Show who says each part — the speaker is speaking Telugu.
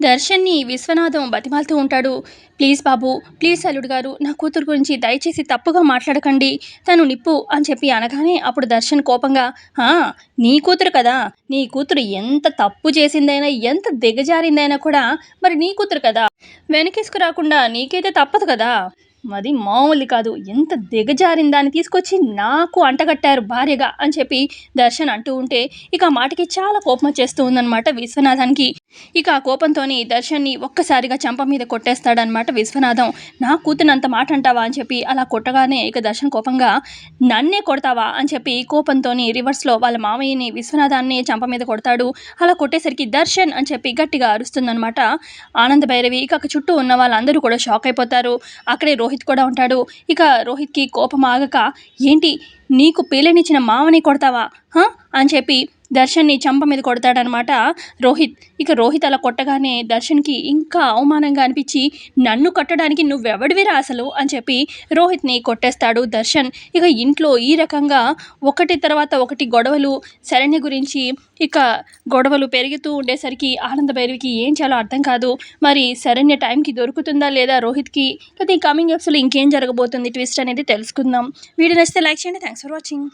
Speaker 1: దర్శన్ని విశ్వనాథం బతిమాలుతూ ఉంటాడు. ప్లీజ్ బాబు ప్లీజ్ అల్లుడు గారు నా కూతురు గురించి దయచేసి తప్పుగా మాట్లాడకండి. తను నిప్పు అని చెప్పి అనగానే అప్పుడు దర్శన్ కోపంగా నీ కూతురు కదా. నీ కూతురు ఎంత తప్పు చేసిందైనా ఎంత దిగజారిందైనా కూడా మరి నీ కూతురు కదా. వెనకేసుకు రాకుండా నీకైతే తప్పదు కదా. మాది మామూలు కాదు. ఎంత దిగజారిన దాన్ని తీసుకొచ్చి నాకు అంటగట్టారు భార్యగా అని చెప్పి దర్శన్ అంటూ ఉంటే ఇక మాటకి చాలా కోపం వచ్చేస్తూ ఉందన్నమాట విశ్వనాథానికి. ఇక ఆ కోపంతోని దర్శన్ని ఒక్కసారిగా చంప మీద కొట్టేస్తాడనమాట విశ్వనాథం. నా కూతురు అంత మాట అంటావా అని చెప్పి అలా కొట్టగానే ఇక దర్శన్ కోపంగా నన్నే కొడతావా? అని చెప్పి కోపంతోని రివర్స్లో వాళ్ళ మామయ్యని విశ్వనాథాన్ని చంప మీద కొడతాడు. అలా కొట్టేసరికి దర్శన్ అని చెప్పి గట్టిగా అరుస్తుందనమాట ఆనంద భైరవి. ఇక చుట్టూ ఉన్న వాళ్ళందరూ కూడా షాక్ అయిపోతారు. అక్కడే రోహిత్ కూడా ఉంటాడు. ఇక రోహిత్కి కోపం ఆగక ఏంటి నీకు పేలనిచ్చిన మామని కొడతావా? అని చెప్పి దర్శన్ని చంప మీద కొడతాడనమాట రోహిత్. ఇక రోహిత్ అలా కొట్టగానే దర్శన్కి ఇంకా అవమానంగా అనిపించి నన్ను కొట్టడానికి నువ్వెవడివిరా అసలు? అని చెప్పి రోహిత్ని కొట్టేస్తాడు దర్శన్. ఇక ఇంట్లో ఈ రకంగా ఒకటి తర్వాత ఒకటి గొడవలు శరణ్య గురించి ఇక గొడవలు పెరుగుతూ ఉండేసరికి ఆనంద భైరవికి ఏం చేయాలో అర్థం కాదు. మరి శరణ్య టైంకి దొరుకుతుందా లేదా రోహిత్కి? లేదా ఈ కమింగ్ ఎప్స్లో ఇంకేం జరగబోతుంది? ట్విస్ట్ అనేది తెలుసుకుందాం. వీడియో నచ్చితే లైక్ చేయండి. Thanks for watching.